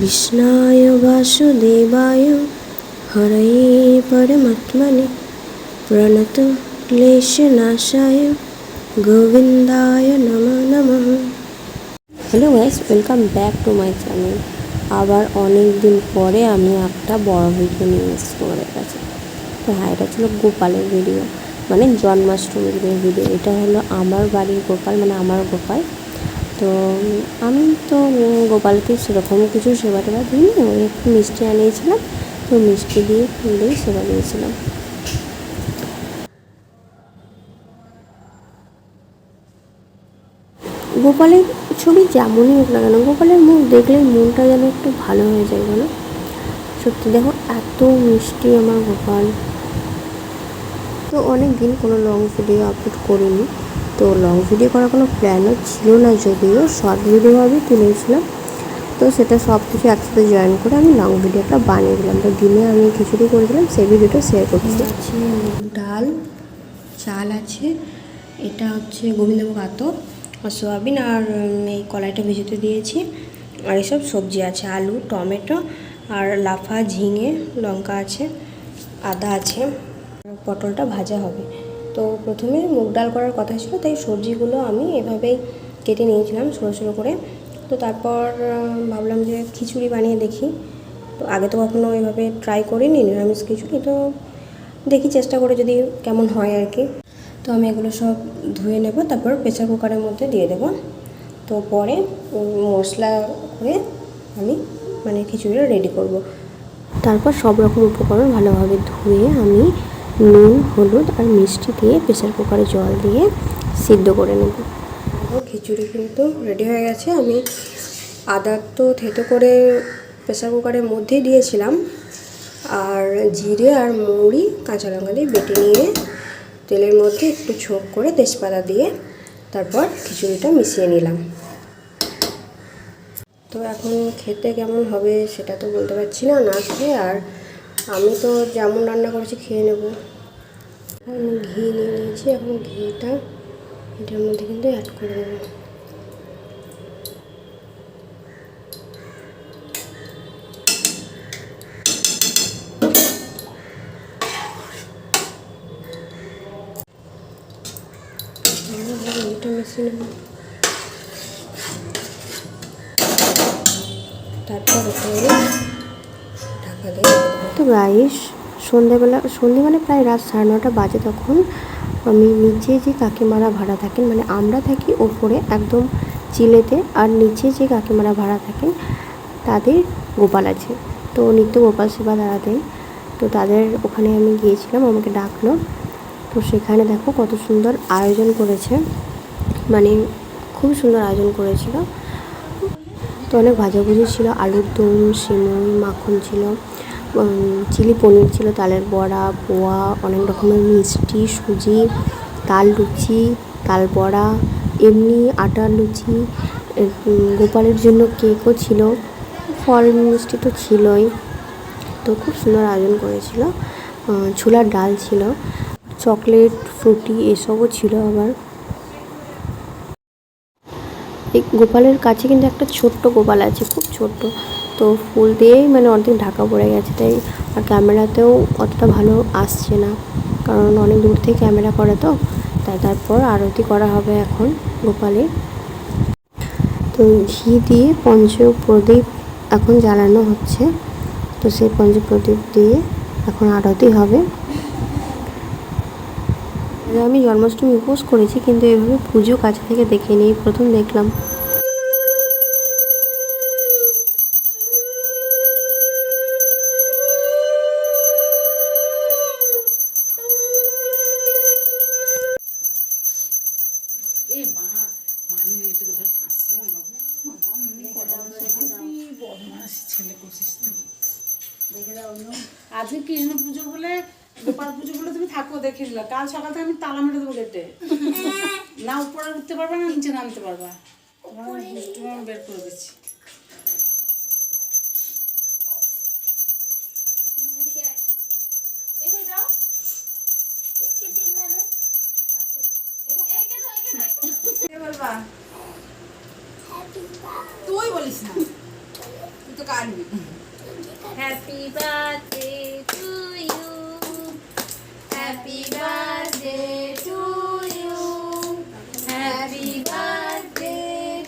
কৃষ্ণায় বাসুদেবায় হরয়ে পরমাত্মনে প্রণত ক্লেশনাশায় গোবিন্দায় নম নমঃ। Hello guys welcome back to my channel আবার অনেক দিন পরে আমি একটা বড় ভিডিও নিয়ে এসেছি তোমাদের কাছে। তো হ্যাঁ এটা ছিল গোপালের ভিডিও মানে জন্মাষ্টমীর ভিডিও এটা হলো আমার বাড়ির গোপাল মানে আমার গোপাল। তো আমি তো গোপালকে সেরকম কিছু সেবা টেবা দিইনি ওই একটু মিষ্টি আনিয়েছিলাম, তো মিষ্টি দিয়ে ফুল দিয়ে সেবা দিয়েছিলাম। গোপালের ছবি যেমনই হোক না কেন, গোপালের মুখ দেখলে মনটা যেন একটু ভালো হয়ে যায় বলো। সত্যি দেখো, এত মিষ্টি আমার গোপাল। তো অনেক দিন কোনো লং ভিডিও আপলোড করিনি। তো লং ভিডিও করার কোনো প্ল্যানও ছিল না যদিও শর্ট ভিডিও আমি তুলেছিলাম তো সেটা সব কিছু একসাথে জয়েন করে আমি লং ভিডিও একটা বানিয়ে দিলাম। তো দিনে আমি খিচুড়ি করেছিলাম, সেই ভিডিওটা শেয়ার করছি। আছে ডাল, চাল আছে, এটা হচ্ছে গোবিন্দভোগ আতপ আর সোয়াবিন আর এই কলাইটা ভেজেতে দিয়েছি। আর এসব সবজি আছে, আলু, টমেটো আর লাফা, ঝিঙে, লঙ্কা আছে, আদা আছে। পটলটা ভাজা হবে। তো প্রথমে মুগ ডাল করার কথা ছিল, তাই সবজিগুলো আমি এভাবেই কেটে নিয়েছিলাম ছোটো ছোটো করে। তো তারপর ভাবলাম যে খিচুড়ি বানিয়ে দেখি। তো আগে তো কখনো এভাবে ট্রাই করিনি, নিরামিষ খিচুড়ি, তো দেখি চেষ্টা করে যদি কেমন হয় আর কি। তো আমি এগুলো সব ধুয়ে নেব, তারপর প্রেসার কুকারের মধ্যে দিয়ে দেব। তো পরে মশলা করে আমি মানে খিচুড়িটা রেডি করব। তারপর সব রকম উপকরণ ভালোভাবে ধুয়ে আমি নুন, হলুদ আর মিষ্টি দিয়ে প্রেসার কুকারে জল দিয়ে সিদ্ধ করে নেব। খিচুড়ি কিন্তু রেডি হয়ে গেছে। আমি আদা তো থেতো করে প্রেসার কুকারের মধ্যেই দিয়েছিলাম। আর জিরে আর মৌরি, কাঁচা লঙ্কা দিয়ে বেটে নিয়ে তেলের মধ্যে একটু ছোপ করে তেজপাতা দিয়ে তারপর খিচুড়িটা মিশিয়ে নিলাম। তো এখন খেতে কেমন হবে সেটা তো বলতে পারছি না না খেয়ে। আর আমি তো যেমন রান্না করেছি, খেয়ে নেব। আমি ঘি নিয়ে নিয়েছি, এখন ঘিটা এটার মধ্যে কিন্তু অ্যাড করে দেবো। এটা মিশিয়ে নেব তারপর ঢাকা দিয়ে তো গাইস সন্ধেবেলা, সন্ধে মানে প্রায় রাত সাড়ে নটা বাজে তখন আমি নিচে যে কাকিমারা ভাড়া থাকেন মানে আমরা থাকি ওপরে একদম চিলেতে, আর নিচে যে কাকিমারা ভাড়া থাকেন তাদের গোপাল আছে। তো নিত্য গোপাল সেবা তারা দেয় তো তাদের ওখানে আমি গিয়েছিলাম, আমাকে ডাকলো। তো সেখানে দেখো কত সুন্দর আয়োজন করেছে। মানে খুব সুন্দর আয়োজন করেছিল। তো অনেক ভাজাভুজি ছিল, আলুর দম সিমই মাখন ছিল। চিলি পনির ছিল, তালের বড়া, পোয়া, অনেক রকমের মিষ্টি, সুজি, তাল লুচি, তাল বড়া, এমনি আটার লুচি গোপালের জন্য কেকও ছিল, ফল মিষ্টি তো ছিলই। তো খুব সুন্দর আয়োজন করেছিল। ছোলার ডাল ছিল, চকলেট, ফ্রুটি এসবও ছিল আবার। এই গোপালের কাছে কিন্তু একটা ছোট্ট গোপাল আছে, খুব ছোট্ট। তো ফুল দিয়েই মানে অর্ধেক ঢাকা পড়ে গেছে, তাই আর ক্যামেরাতেও অতটা ভালো আসছে না। কারণ অনেক দূর থেকে ক্যামেরা করে তো, তাই তারপর আরতি করা হবে এখন গোপালে তো ঘি দিয়ে পঞ্চ প্রদীপ এখন জ্বালানো হচ্ছে, তো সেই পঞ্চ প্রদীপ দিয়ে এখন আরতি হবে। আমি জন্মাষ্টমী উপোস করেছি, কিন্তু এভাবে পুজো কাছে থেকে দেখে নিই, প্রথম দেখলাম। কৃষ্ণ পুজো বলে গোপাল পুজো বলে তুমি থাকো দেখিস না কাল সকাল থেকে আমি তালা মেরে দেবো গেটে। না উপরে উঠতে পারবে না নিচে নামতে পারবা। বের করে দিচ্ছি। তুই বলিস না। তুই তো কানবি happy birthday happy birthday to you happy birthday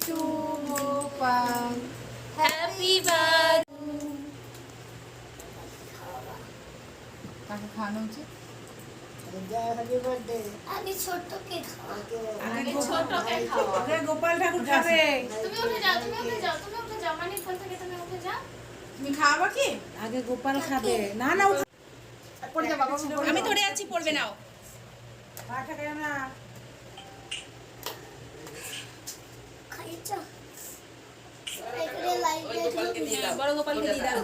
to Gopal happy birthday কাকে খাওয়ানো উচিত? আগে ছোটকে খাও আগে গোপাল ঠাকুর খাবে। তুমি উঠে যাও তুমি উঠে যাও তুমি উঠে যাও। মানে কোন থেকে তুমি উঠে যাও? তুমি খাওয়াবা কি? আগে গোপাল খাবে। না না আমি ধরে আছি পড়বে নাও। বড় গোপালকে দিয়ে দাও।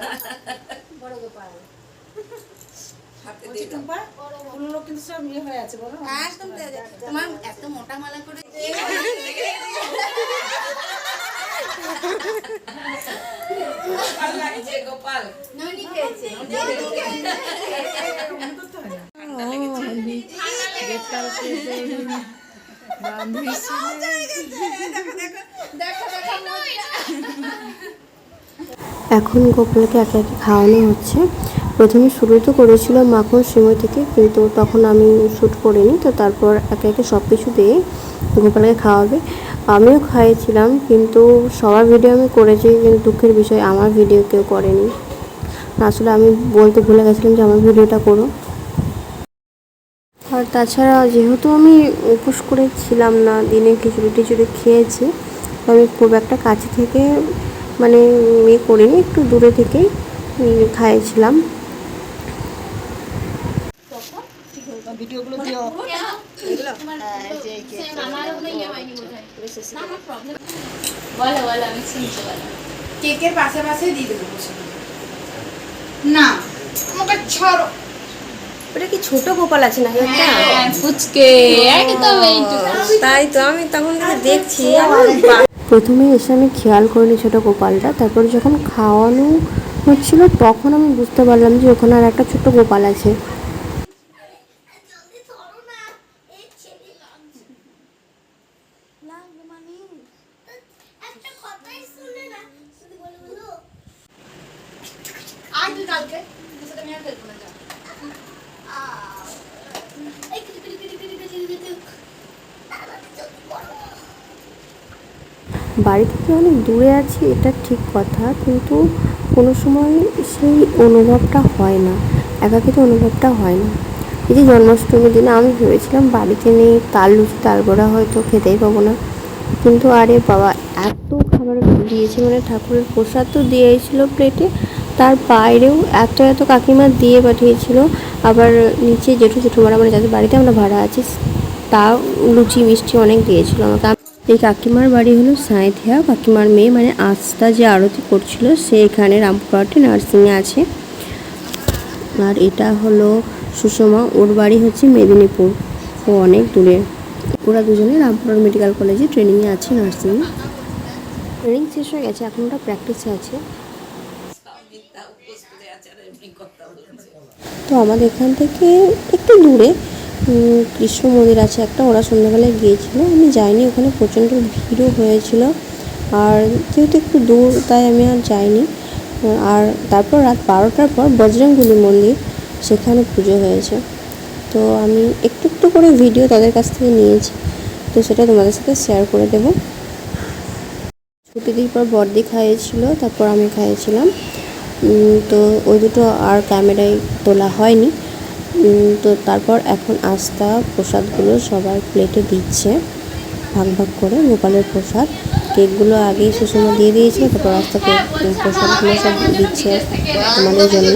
কিন্তু সব ইয়ে হয়ে আছে বলো। একদম। তোমার এত মোটা মালা করে এখন গোপালকে একে একে খাওয়ানো হচ্ছে। প্রথমে শুরু তো করেছিল মাখন সময় থেকে কিন্তু তখন আমি শ্যুট করিনি তো তারপর একে একে সব কিছু দিয়ে গোপালকে খাওয়াবে। আমিও খাইয়েছিলাম কিন্তু সবার ভিডিও আমি করেছি কিন্তু দুঃখের বিষয় আমার ভিডিও কেউ করেনি। আসলে আমি বলতে ভুলে গেছিলাম যে আমার ভিডিওটা করো। আর তাছাড়া যেহেতু আমি উপোস করেছিলাম না দিনে খিচুড়ি টিচুড়ি খেয়েছি আমি খুব একটা কাছে থেকে মানে ইয়ে করিনি একটু দূরে উম, খাইয়েছিলাম ভিডিওগুলো দিও আমারও কোনো ইয়ে হয়নি বোধহয় না আমার প্রবলেম বলো বলো আমি শুনছি বলো কেকের পাশে পাশে দিয়ে দেবো না আমাকে ছাড়ো। ওটা কি ছোট গোপাল আছে না হ্যাঁ ফুচকে। একদম তাই তো আমি তখন দেখছি। প্রথমে এসে আমি খেয়াল করিনি ছোট গোপালটা। তারপর যখন খাওয়ানো হচ্ছিল তখন আমি বুঝতে পারলাম যে ওখানে আর একটা ছোট গোপাল আছে জলদি ধরো না এই ছেলে লাগছে লাগবে মানে একটা কথাই শুনে না শুধু বলে বলো আজ তুই কালকে তোর সাথে আমি আর খেলব না যা আহ, এই kitty kitty kitty kitty kitty বাড়ি থেকে অনেক দূরে আছি, এটা ঠিক কথা, কিন্তু কোনো সময় সেই অনুভবটা হয় না একাকিত অনুভবটা হয় না। এই যে জন্মাষ্টমীর দিনে আমি ভেবেছিলাম বাড়িতে নেই, তাল লুচি, তাল বড়া হয়তো খেতেই পাবো না। কিন্তু আরে বাবা, এত খাবার দিয়েছে মানে ঠাকুরের প্রসাদ তো দিয়েছিল প্লেটে তার বাইরেও এত এত কাকিমা দিয়ে পাঠিয়েছিল। আবার নিচে জেঠু জেঠুমারা মানে যাদের বাড়িতে আমরা ভাড়া আছি, তা লুচি, মিষ্টি অনেক দিয়েছিল আমাকে। এই কাকিমার বাড়ি হলো সাঁইথিয়া। কাকিমার মেয়ে মানে আস্তা যে আরতি করছিল, সে এখানে রামপুরহাটে নার্সিংয়ে আছে। আর এটা হলো সুষমা, ওর বাড়ি হচ্ছে মেদিনীপুর। ও অনেক দূরে। ওরা দুজনে রামপুরহাট মেডিকেল কলেজে ট্রেনিংয়ে আছে নার্সিংয়ে। ট্রেনিং শেষ হয়ে গেছে, এখন ওরা প্র্যাকটিসে আছে। তো আমাদের এখান থেকে একটু দূরে কৃষ্ণ মন্দির আছে একটা, ওরা সন্ধ্যাবেলায় গিয়েছিল। আমি যাইনি, ওখানে প্রচণ্ড ভিড়ও হয়েছিল। আর যেহেতু একটু দূর, তাই আমি আর যাইনি। আর তারপর রাত বারোটার পর বজরংবলী মন্দির, সেখানে পুজো হয়েছে। তো আমি একটু একটু করে ভিডিও তাদের কাছ থেকে নিয়েছি। তো সেটা তোমাদের সাথে শেয়ার করে দেবো। দিন পর বর্দি খাইয়েছিল, তারপর আমি খাইয়েছিলাম। তো ওই দুটো আর ক্যামেরায় তোলা হয়নি। তো তারপর এখন আস্তা প্রসাদগুলো সবার প্লেটে দিচ্ছে। ভাগ ভাগ করে গোপালের প্রসাদ। কেকগুলো আগেই সুষমা দিয়ে দিয়েছে তারপর আস্তাকে প্রসাদগুলো সব দিচ্ছে আমাদের জন্য।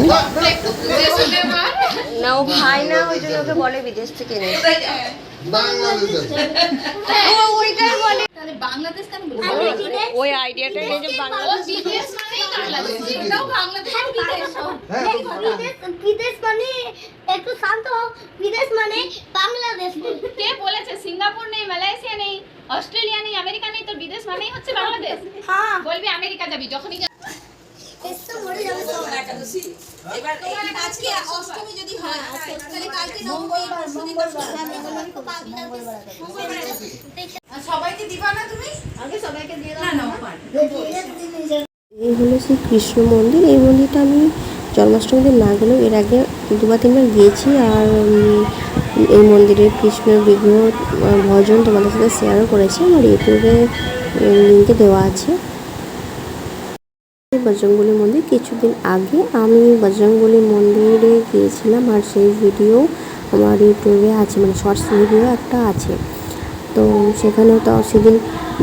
না ও খায় না ওই জন্য ওকে বলে বিদেশ থেকে এনে তাহলে বাংলাদেশ কেন ওই আইডিয়াটা যে বাংলাদেশ সিঙ্গাপুর নেই মালয়েশিয়া নেই অস্ট্রেলিয়া নেই আমেরিকা নেই হচ্ছে বাংলাদেশ হ্যাঁ বলবি আমেরিকা যাবি যখনই আজকে সবাইকে দিবা না তুমি আগে সবাইকে দিয়ে দাও না না বিদেশ দিন এই হলো সেই কৃষ্ণ মন্দির। এই মন্দিরটা আমি জন্মাষ্টমীতে না গেলেও এর আগে দুবার, তিনবার গিয়েছি আর এই মন্দিরে কৃষ্ণের বিগ্রহ ভজন তোমাদের সাথে শেয়ারও করেছি। আমার ইউটিউবে লিঙ্কে দেওয়া আছে। বজরংবলী মন্দির। কিছুদিন আগে আমি বজরংবলী মন্দিরে গিয়েছিলাম আর সেই ভিডিও আমার ইউটিউবে আছে মানে শর্টস ভিডিও একটা আছে। তো সেখানেও তো সেদিন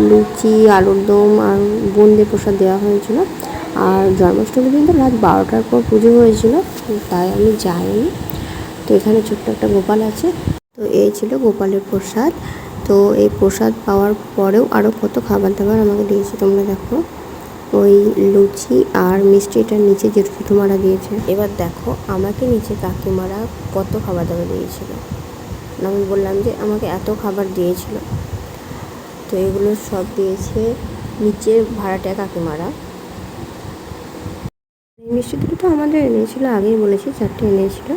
লুচি আলুর দম আর বোঁদে প্রসাদ দেওয়া হয়েছিল। আর জন্মাষ্টমীর দিন তো রাত বারোটার পর পুজো হয়েছিল, তাই আমি যাইনি। তো এখানে ছোট্ট একটা গোপাল আছে, তো এই ছিল গোপালের প্রসাদ। তো এই প্রসাদ পাওয়ার পরেও আরও কত খাবার দাবার আমাকে দিয়েছে তোমরা দেখো। ওই লুচি আর মিষ্টিটার নিচে যে মারা দিয়েছে। এবার দেখো আমাকে নিচে কাকিমারা কত খাবার দাবার দিয়েছিল আমি বললাম যে আমাকে এত খাবার দিয়েছিল। তো এগুলো সব দিয়েছে নিচে ভাড়াটে কাকিমারা। মিষ্টি দুটো তো আমাদের এনেছিল আগেই বলেছি, চারটে এনেছিল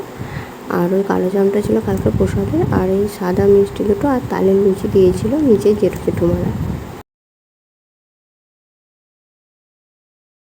আর ওই কালো জামটা ছিল কালকে প্রসাদে আর এই সাদা মিষ্টি দুটো আর তালের লুচি দিয়েছিল নিচে জেঠু জেঠুমারা।